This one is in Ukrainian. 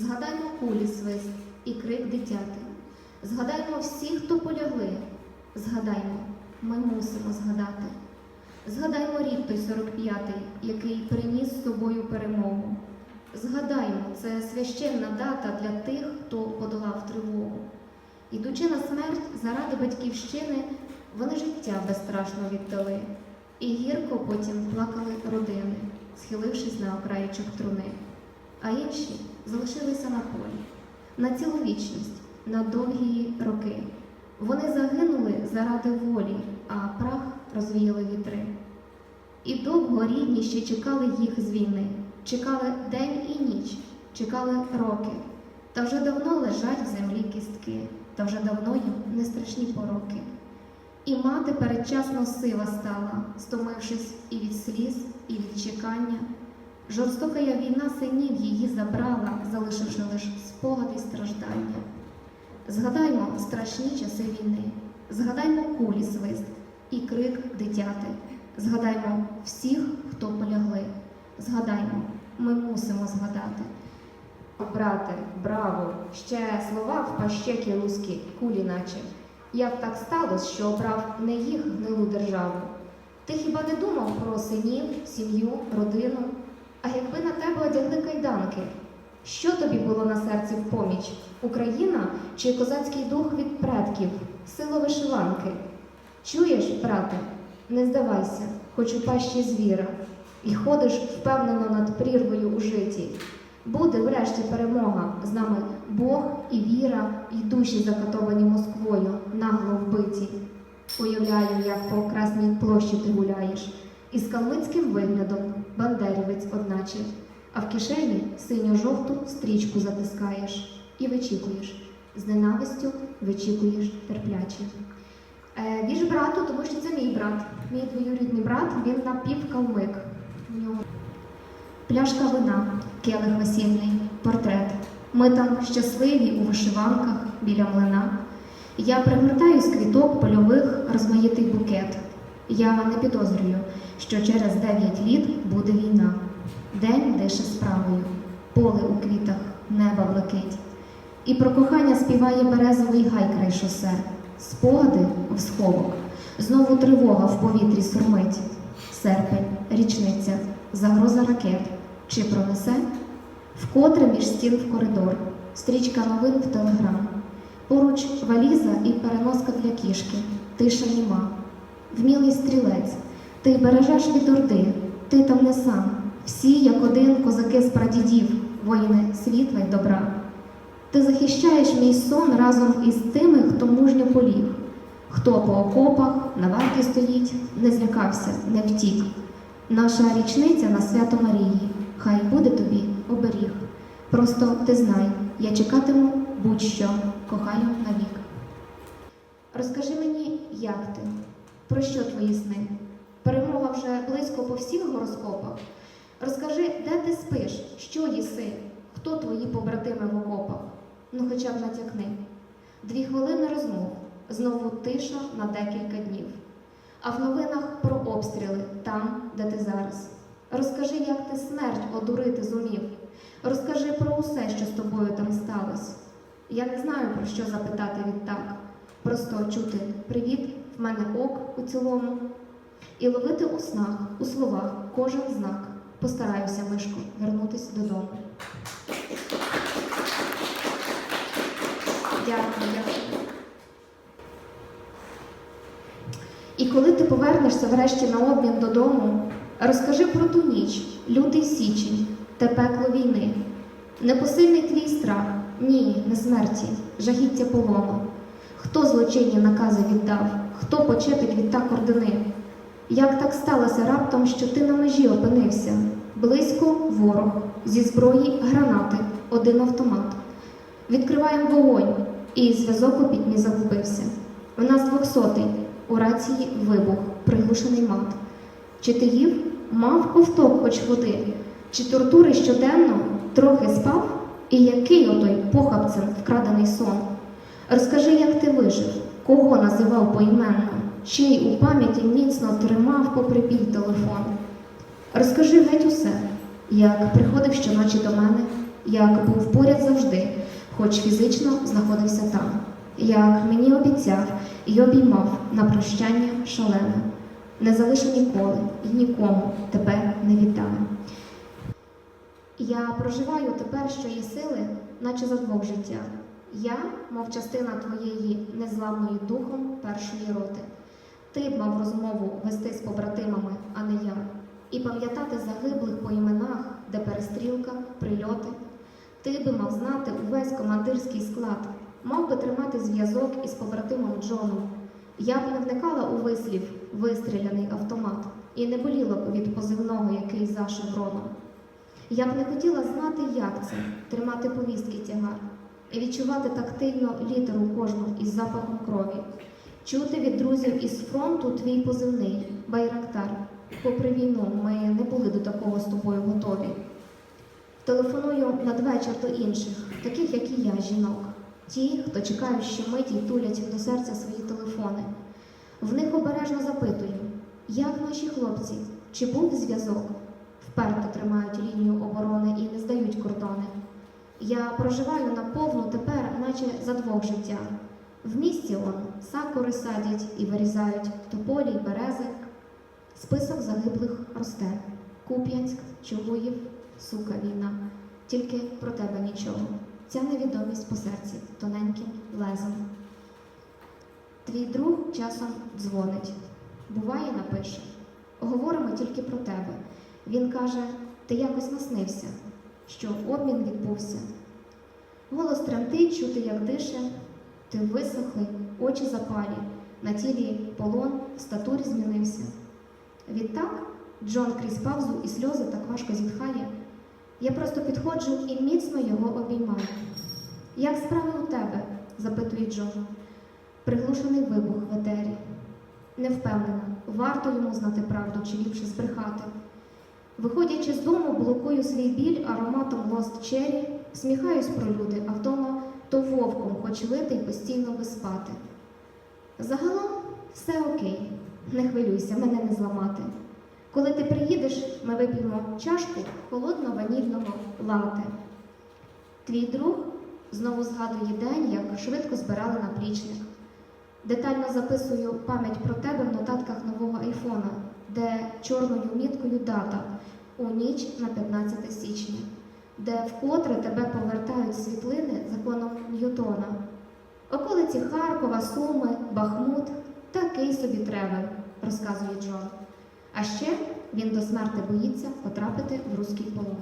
Згадаймо кулі свист і крик дитяти. Згадаймо всіх, хто полягли. Згадаймо, ми мусимо згадати. Згадаймо рік той 45-й, який приніс з собою перемогу. Згадаймо, це священна дата для тих, хто подолав тривогу. Ідучи на смерть заради батьківщини, вони життя безстрашно віддали. І гірко потім плакали родини, схилившись на окраєчок труни. А інші залишилися на полі, на цілу вічність, на довгі роки. Вони загинули заради волі, а прах розвіяли вітри. І довго рідні ще чекали їх з війни, чекали день і ніч, чекали роки. Та вже давно лежать в землі кістки, та вже давно їм не страшні пороки. І мати передчасно сива стала, стомившись і від сліз, і від чекання. Жорстока я війна синів її забрала, залишивши лише спогади й страждання. Згадаймо страшні часи війни, згадаймо кулі свист і крик дитяти. Згадаймо всіх, хто полягли. Згадаймо, ми мусимо згадати. Брате, браво! Ще слова в пащекі руські, кулі наче. Як так сталося, що обрав не їх гнилу державу? Ти хіба не думав про синів, сім'ю, родину? А якби на тебе одягли кайданки, що тобі було на серці в поміч? Україна чи козацький дух від предків, сила вишиванки? Чуєш, брате, не здавайся, хоч у пащі звіра, і ходиш впевнено над прірвою у житті. Буде врешті перемога з нами Бог і віра, і душі закатовані Москвою, нагло вбиті. Уявляю, як по Красній площі ти гуляєш, із калмицьким виглядом бандерівець одначе, а в кишені синьо-жовту стрічку затискаєш і вичікуєш. З ненавистю вичікуєш терпляче. Е, віж брату, тому що це мій брат. Мій двоюрідний брат, він напівкалмик. У нього пляшка вина, келих весільний, портрет. Ми там щасливі у вишиванках біля млина. Я пригортаю з квіток польових розмаїтий букет. Я не підозрюю, що через дев'ять літ буде війна. День дише справою, поле у квітах, неба блакить. І про кохання співає березовий гай край шосе, спогади в сховок, знову тривога в повітрі сурмить. Серпень, річниця, загроза ракет. Чи пронесе? Вкотре між стін в коридор, стрічка новин в телеграм. Поруч валіза і переноска для кішки, тиша німа. Вмілий стрілець, ти бережеш від орди, ти там не сам. Всі, як один, козаки з прадідів, воїни світла й добра. Ти захищаєш мій сон разом із тими, хто мужньо поліг, хто по окопах на варті стоїть, не злякався, не втік. Наша річниця на свято Марії, хай буде тобі оберіг. Просто ти знай, я чекатиму будь-що, кохаю навік. Розкажи мені, як ти? Про що твої сни? Перемога вже близько по всіх гороскопах. Розкажи, де ти спиш, що їси, хто твої побратими в окопах? Ну хоча б натякни. Дві хвилини розмов, знову тиша на декілька днів. А в новинах про обстріли там, де ти зараз. Розкажи, як ти смерть одурити зумів. Розкажи про усе, що з тобою там сталося. Я не знаю, про що запитати відтак. Просто чути привіт, в мене ок у цілому. І ловити у снах, у словах кожен знак. Постараюся, Мишко, вернутися додому. Дякую, дякую. І коли ти повернешся врешті на обмін додому, розкажи про ту ніч, лютий січень, те пекло війни. Непосильний твій страх, ні, не смерті, жахіття полону. Хто злочинні накази віддав, хто почепить відтак ордени? Як так сталося раптом, що ти на межі опинився? Близько ворог, зі зброї гранати, один автомат. Відкриваємо вогонь, і зв'язок у пітьмі загубився. У нас двохсотий, у рації вибух, приглушений мат. Чи ти їв? Мав ковток хоч води, чи тортури щоденно трохи спав? І який отой похабцем вкрадений сон? Розкажи, як ти вижив, кого називав поіменно, чий у пам'яті міцно тримав попри біль телефон. Розкажи геть усе, як приходив щоночі до мене, як був поряд завжди, хоч фізично знаходився там, як мені обіцяв і обіймав на прощання шалене. Не залишу ніколи і нікому тебе не віддам. Я проживаю тепер, що є сили, наче за двох життя. Я, мов частина твоєї незламної духом першої роти. Ти б мав розмову вести з побратимами, а не я, і пам'ятати загиблих по іменах, де перестрілка, прильоти. Ти би мав знати увесь командирський склад, мав би тримати зв'язок із побратимом Джоном. Я б не вникала у вислів вистріляний автомат і не боліла б від позивного, який зашив роном. Я б не хотіла знати, як це тримати повістки тягар і відчувати тактильно літеру кожну із запахом крові, чути від друзів із фронту твій позивний Байрактар. Попри війну, ми не були до такого з тобою готові. Телефоную надвечір до інших, таких як і я, жінок, ті, хто чекають щомиті й тулять до серця свої телефони. В них обережно запитую, як наші хлопці, чи був зв'язок? Вперто тримають лінію оборони і не здають кордони. Я проживаю наповну тепер, наче за двох життя. В місті он сакури садять і вирізають тополі й берези. Список загиблих росте. Куп'янськ, Чугуїв, сука війна. Тільки про тебе нічого. Ця невідомість по серці тоненьким лезом. Твій друг часом дзвонить. Буває, напише. Говоримо тільки про тебе. Він каже, ти якось наснився, що обмін відбувся. Голос тремтить, чути, як дише, ти висохлий, очі запалі, на тілі полон, в статурі змінився. Відтак Джон крізь павзу і сльози так важко зітхає. Я просто підходжу і міцно його обіймаю. Як справи у тебе? запитує Джон. Приглушений вибух в етері. Не впевнена, варто йому знати правду чи ліпше збрехати. Виходячи з дому, блокую свій біль ароматом лост чері, сміхаюсь про люди, а вдома то вовком хоч вити й постійно би спати. Загалом все окей, не хвилюйся, мене не зламати. Коли ти приїдеш, ми вип'ємо чашку холодного ванільного лате. Твій друг знову згадує день, як швидко збирали наплічник. Детально записую пам'ять про тебе в нотатках нового айфона, де чорною міткою дата у ніч на 15 січня, де вкотре тебе повертають світлини законом Ньютона. Околиці Харкова, Суми, Бахмут такий собі треба, розказує Джон. А ще він до смерти боїться потрапити в руський полон.